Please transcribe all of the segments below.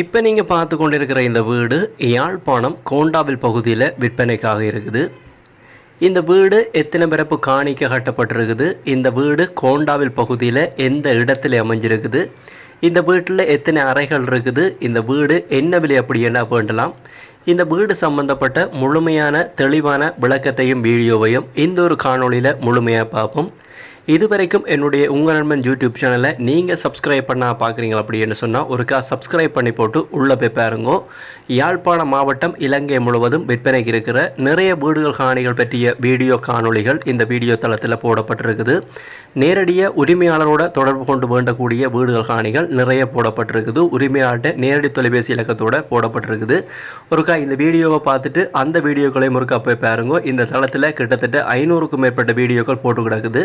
இப்போ நீங்கள் பார்த்து கொண்டிருக்கிற இந்த வீடு யாழ்ப்பாணம் கோண்டாவில் பகுதியில் விற்பனைக்காக இருக்குது. இந்த வீடு எத்தனை பிறப்பு காணிக்க கட்டப்பட்டிருக்குது? இந்த வீடு கோண்டாவில் பகுதியில் எந்த இடத்துல அமைஞ்சிருக்குது? இந்த வீட்டில் எத்தனை அறைகள் இருக்குது? இந்த வீடு என்ன விலை அப்படி என்ன வேண்டலாம்? இந்த வீடு சம்பந்தப்பட்ட முழுமையான தெளிவான விளக்கத்தையும் வீடியோவையும் இந்த ஒரு காணொளியில் முழுமையாக பார்ப்போம். இதுவரைக்கும் என்னுடைய உங்கள் நண்பன் யூடியூப் சேனலை நீங்கள் சப்ஸ்கிரைப் பண்ணால் பார்க்குறீங்க அப்படின்னு சொன்னால் ஒருக்கா சப்ஸ்கிரைப் பண்ணி போட்டு உள்ளே போய் பாருங்க. யாழ்ப்பாணம் மாவட்டம் இலங்கை முழுவதும் விற்பனைக்கு இருக்கிற நிறைய வீடுகள் காணிகள் பற்றிய வீடியோ காணொளிகள் இந்த வீடியோ தளத்தில் போடப்பட்டிருக்குது. நேரடியாக உரிமையாளரோட தொடர்பு கொண்டு வேண்டக்கூடிய வீடுகள் காணிகள் நிறைய போடப்பட்டிருக்குது. உரிமையாளர்கிட்ட நேரடி தொலைபேசி இலக்கத்தோட போடப்பட்டிருக்குது. ஒருக்கா இந்த வீடியோவை பார்த்துட்டு அந்த வீடியோக்களையும் ஒருக்கா போய் பாருங்க. இந்த தளத்தில் கிட்டத்தட்ட ஐநூறுக்கும் மேற்பட்ட வீடியோக்கள் போட்டு கிடக்குது.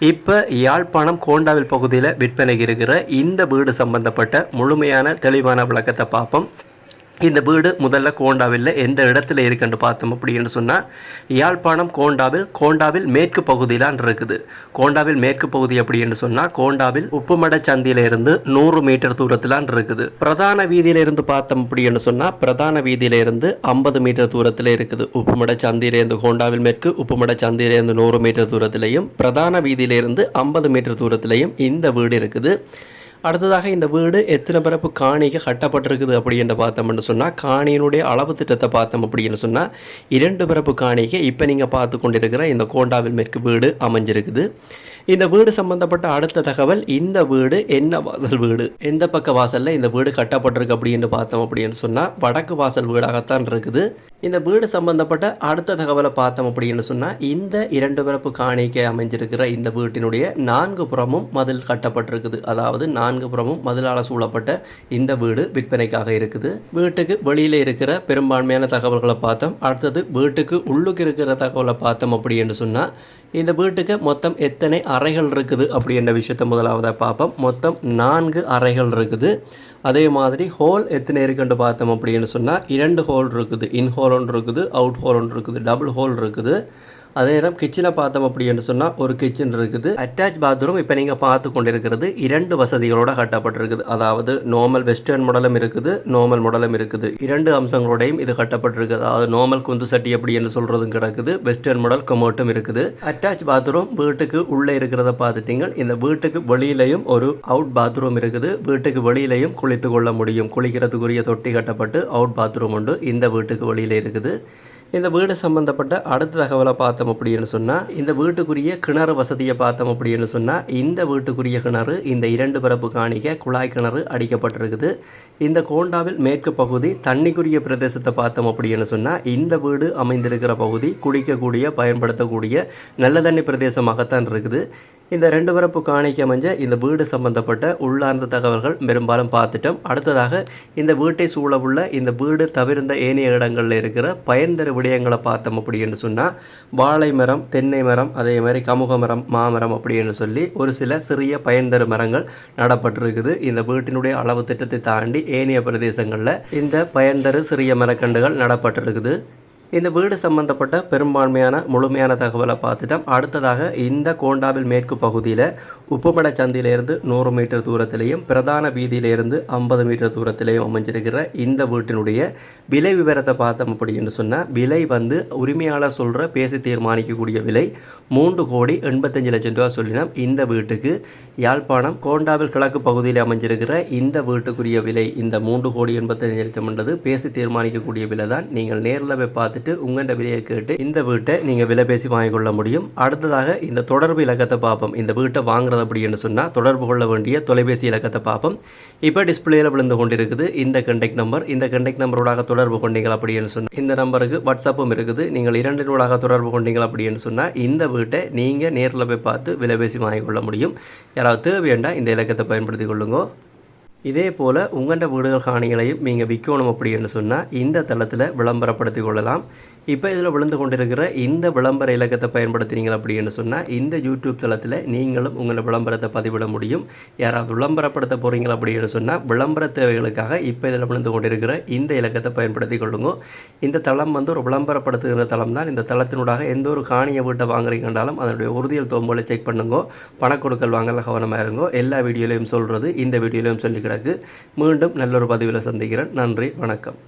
இப்போ யாழ்ப்பாணம் கோண்டாவில் பகுதியில் விற்பனைக்கு இருக்கிற இந்த வீடு சம்பந்தப்பட்ட முழுமையான தெளிவான விளக்கத்தை பார்ப்போம். இந்த வீடு முதல்ல கோண்டாவில் எந்த இடத்துல இருக்குன்னு பார்த்தோம் அப்படின்னு சொன்னால் யாழ்ப்பாணம் கோண்டாவில் கோண்டாவில் மேற்கு பகுதியிலான் இருக்குது. கோண்டாவில் மேற்கு பகுதி அப்படின்னு சொன்னால் கோண்டாவில் உப்புமட சந்தியிலிருந்து நூறு மீட்டர் தூரத்திலான் இருக்குது. பிரதான வீதியிலிருந்து பார்த்தோம் அப்படின்னு சொன்னால் பிரதான வீதியிலிருந்து ஐம்பது மீட்டர் தூரத்தில் இருக்குது. உப்புமட சந்தியிலேருந்து கோண்டாவில் மேற்கு உப்புமட சந்தியிலேருந்து நூறு மீட்டர் தூரத்திலையும் பிரதான வீதியிலிருந்து ஐம்பது மீட்டர் தூரத்திலையும் இந்த வீடு இருக்குது. அடுத்ததாக இந்த வீடு எத்தனை பிறப்பு காணிக்கு கட்டப்பட்டிருக்குது அப்படின்னு பார்த்தோம்னு சொன்னால் காணியினுடைய அளவு திட்டத்தை பார்த்தோம் அப்படின்னு சொன்னால் இரண்டு பிறப்பு காணிக்கு இப்போ நீங்கள் பார்த்து கொண்டிருக்கிற இந்த கோண்டாவில் மேற்கு வீடு அமைஞ்சிருக்குது. இந்த வீடு சம்பந்தப்பட்ட அடுத்த தகவல் இந்த வீடு என்ன வாசல் வீடு? எந்த பக்க வாசலில் இந்த வீடு கட்டப்பட்டிருக்கு அப்படின்னு பார்த்தோம் அப்படின்னு சொன்னால் வடக்கு வாசல் வீடாகத்தான் இருக்குது. இந்த வீடு சம்பந்தப்பட்ட அடுத்த தகவலை பார்த்தோம் அப்படின்னு சொன்னால் இந்த இரண்டு பிறப்பு காணிக்கை அமைஞ்சிருக்கிற இந்த வீட்டினுடைய நான்கு புறமும் மதில் கட்டப்பட்டிருக்குது. அதாவது நான்கு புறமும் மதிலால் சூழப்பட்ட இந்த வீடு விற்பனைக்காக இருக்குது. வீட்டுக்கு வெளியில் இருக்கிற பெரும்பான்மையான தகவல்களை பார்த்தோம். அடுத்தது வீட்டுக்கு உள்ளுக்கு இருக்கிற தகவலை பார்த்தோம் அப்படின்னு சொன்னால் இந்த வீட்டுக்கு மொத்தம் எத்தனை அறைகள் இருக்குது அப்படின்ற விஷயத்த முதலாவதாக பார்ப்போம். மொத்தம் நான்கு அறைகள் இருக்குது. அதே மாதிரி ஹோல் எத்தனை இருக்குன்னு பார்த்தோம் அப்படின்னு சொன்னால் இரண்டு ஹோல் இருக்குது. இன் ஹோல் ஒன்று இருக்குது அவுட் ஹோல் ஒன்று இருக்குது டபுள் ஹோல் இருக்குது. அதே நேரம் கிச்சனை பார்த்தோம் அப்படின்னு சொன்னால் ஒரு கிச்சன் இருக்குது. அட்டாச் பாத்ரூம் இப்போ நீங்கள் பார்த்து கொண்டிருக்கிறது இரண்டு வசதிகளோட கட்டப்பட்டிருக்குது. அதாவது நார்மல் வெஸ்டர்ன் மாடலும் இருக்குது நார்மல் மாடலும் இருக்குது. இரண்டு அம்சங்களோடையும் இது கட்டப்பட்டிருக்குது. அதாவது நார்மல் குந்து சட்டி அப்படின்னு சொல்கிறதும் கிடக்குது. வெஸ்டர்ன் மாடல் கொமோட்டும் இருக்குது. அட்டாச் பாத்ரூம் வீட்டுக்கு உள்ளே இருக்கிறத பார்த்துட்டீங்க இந்த வீட்டுக்கு வெளியிலையும் ஒரு அவுட் பாத்ரூம் இருக்குது. வீட்டுக்கு வெளியிலையும் குளித்து கொள்ள முடியும். குளிக்கிறதுக்குரிய தொட்டி கட்டப்பட்டு அவுட் பாத்ரூம் உண்டு. இந்த வீட்டுக்கு வெளியில் இருக்குது. இந்த வீடு சம்பந்தப்பட்ட அடுத்த தகவலை பார்த்தோம் அப்படின்னு சொன்னால் இந்த வீட்டுக்குரிய கிணறு வசதியை பார்த்தோம் அப்படின்னு சொன்னால் இந்த வீட்டுக்குரிய கிணறு இந்த இரண்டு பரப்பு காணிக்க குழாய் கிணறு அடிக்கப்பட்டிருக்குது. இந்த கோண்டாவில் மேற்கு பகுதி தண்ணிக்குரிய பிரதேசத்தை பார்த்தோம் அப்படின்னு சொன்னால் இந்த வீடு அமைந்திருக்கிற பகுதி குடிக்கக்கூடிய பயன்படுத்தக்கூடிய நல்ல தண்ணி பிரதேசமாகத்தான் இருக்குது. இந்த ரெண்டு பரப்பு காணிக்க அமைஞ்ச இந்த வீடு சம்பந்தப்பட்ட உள்ளார்ந்த தகவல்கள் பெரும்பாலும் பார்த்துட்டோம். அடுத்ததாக இந்த வீட்டை சூழ உள்ள இந்த வீடு தவிர்ந்த ஏனைய இடங்களில் இருக்கிற பயன்தரு விடயங்களை பார்த்தோம் அப்படின்னு சொன்னால் வாழை மரம் தென்னை மரம் அதே மாதிரி கமுக மரம் மாமரம் அப்படின்னு சொல்லி ஒரு சில சிறிய பயன்தரு மரங்கள் நடப்பட்டிருக்குது. இந்த வீட்டினுடைய அளவு திட்டத்தை தாண்டி ஏனைய பிரதேசங்களில் இந்த பயன்தரு சிறிய மரக்கண்டுகள் நடப்பட்டிருக்குது. இந்த வீடு சம்பந்தப்பட்ட பெரும்பான்மையான முழுமையான தகவலை பார்த்துட்டோம். அடுத்ததாக இந்த கோண்டாவில் மேற்கு பகுதியில் உப்புமட சந்தியிலேருந்து நூறு மீட்டர் தூரத்திலையும் பிரதான வீதியிலேருந்து ஐம்பது மீட்டர் தூரத்திலையும் அமைஞ்சிருக்கிற இந்த வீட்டினுடைய விலை விவரத்தை பார்த்தோம் அப்படின்னு சொன்னால் விலை வந்து உரிமையாளர் சொல்கிற பேசி தீர்மானிக்கக்கூடிய விலை மூன்று கோடி எண்பத்தஞ்சு லட்சம் ரூபா சொல்லினோம். இந்த வீட்டுக்கு யாழ்ப்பாணம் கோண்டாவில் கிழக்கு பகுதியில் அமைஞ்சிருக்கிற இந்த வீட்டுக்குரிய விலை இந்த மூன்று கோடி எண்பத்தஞ்சு லட்சம் என்றது பேசி தீர்மானிக்கக்கூடிய விலை தான் நீங்கள் நேரில் போய் பார்த்து பார்த்துட்டு உங்கள்கிட்ட விலையை கேட்டு இந்த வீட்டை நீங்கள் விலை பேசி வாங்கிக்கொள்ள முடியும். அடுத்ததாக இந்த தொடர்பு இலக்கத்தை பார்ப்போம். இந்த வீட்டை வாங்குறது அப்படின்னு சொன்னால் தொடர்பு கொள்ள வேண்டிய தொலைபேசி இலக்கத்தை பார்ப்போம். இப்போ டிஸ்பிளேயில் விழுந்து கொண்டிருக்குது இந்த கண்டெக்ட் நம்பர் இந்த கண்டெக்ட் நம்பரோடாக தொடர்பு கொண்டீங்க அப்படின்னு சொன்னால் இந்த நம்பருக்கு வாட்ஸ்அப்பும் இருக்குது. நீங்கள் இரண்டினூடாக தொடர்பு கொண்டீங்க அப்படின்னு சொன்னால் இந்த வீட்டை நீங்கள் நேரில் போய் பார்த்து விலை பேசி வாங்கிக்கொள்ள முடியும். யாராவது தேவையாண்டா இந்த இலக்கத்தை பயன்படுத்தி கொள்ளுங்க. இதே போல் உங்கள்கிட்ட வீடுகள் காணிகளையும் நீங்கள் விற்கணும் அப்படின்னு சொன்னால் இந்த தளத்தில் விளம்பரப்படுத்தி கொள்ளலாம். இப்போ இதில் விழுந்து கொண்டிருக்கிற இந்த விளம்பர இலக்கத்தை பயன்படுத்தினீங்க அப்படின்னு சொன்னால் இந்த யூடியூப் தளத்தில் நீங்களும் உங்களை விளம்பரத்தை பதிவிட முடியும். யாராவது விளம்பரப்படுத்த போகிறீங்க அப்படின்னு சொன்னால் விளம்பர தேவைகளுக்காக இப்போ இதில் விழுந்து கொண்டிருக்கிற இந்த இலக்கத்தை பயன்படுத்தி கொள்ளுங்க. இந்த தளம் வந்து ஒரு விளம்பரப்படுத்துகிற தளம் தான். இந்த தளத்தினூடாக எந்த ஒரு காணியை வீட்டை வாங்குறீங்கன்றாலும் அதனுடைய உறுதியல் தோம்புகளை செக் பண்ணுங்க. பணக்கொடுக்கல் வாங்கல கவனமாக இருங்கோ. எல்லா வீடியோலையும் சொல்கிறது இந்த வீடியோலையும் சொல்லி கிடக்கு மீண்டும் நல்ல ஒரு பதிவில் சந்திக்கிறேன். நன்றி வணக்கம்.